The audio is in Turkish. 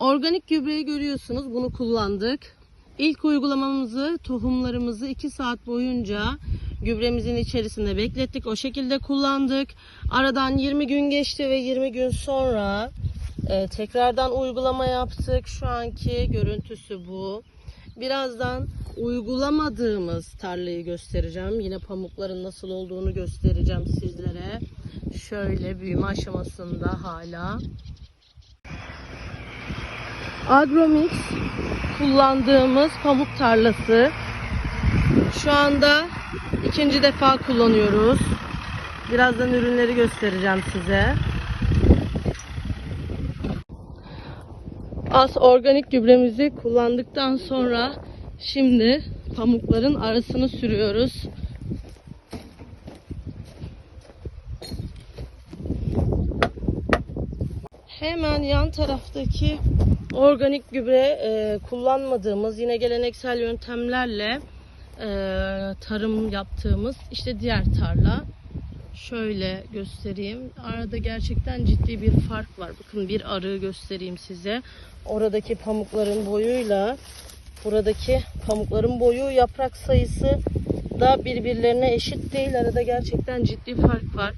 Organik gübreyi görüyorsunuz. Bunu kullandık. İlk uygulamamızı, tohumlarımızı 2 saat boyunca gübremizin içerisinde beklettik. O şekilde kullandık. Aradan 20 gün geçti ve 20 gün sonra e, tekrardan uygulama yaptık. Şu anki görüntüsü bu. Birazdan uygulamadığımız tarlayı göstereceğim. Yine pamukların nasıl olduğunu göstereceğim sizlere. Şöyle büyüme aşamasında hala. Agromix kullandığımız pamuk tarlası. Şu anda ikinci defa kullanıyoruz. Birazdan ürünleri göstereceğim size. Az organik gübremizi kullandıktan sonra şimdi pamukların arasını sürüyoruz. Hemen yan taraftaki organik gübre e, kullanmadığımız yine geleneksel yöntemlerle e, tarım yaptığımız işte diğer tarla. Şöyle göstereyim. Arada gerçekten ciddi bir fark var. Bakın bir arığı göstereyim size. Oradaki pamukların boyuyla buradaki pamukların boyu, yaprak sayısı da birbirlerine eşit değil. Arada gerçekten ciddi fark var.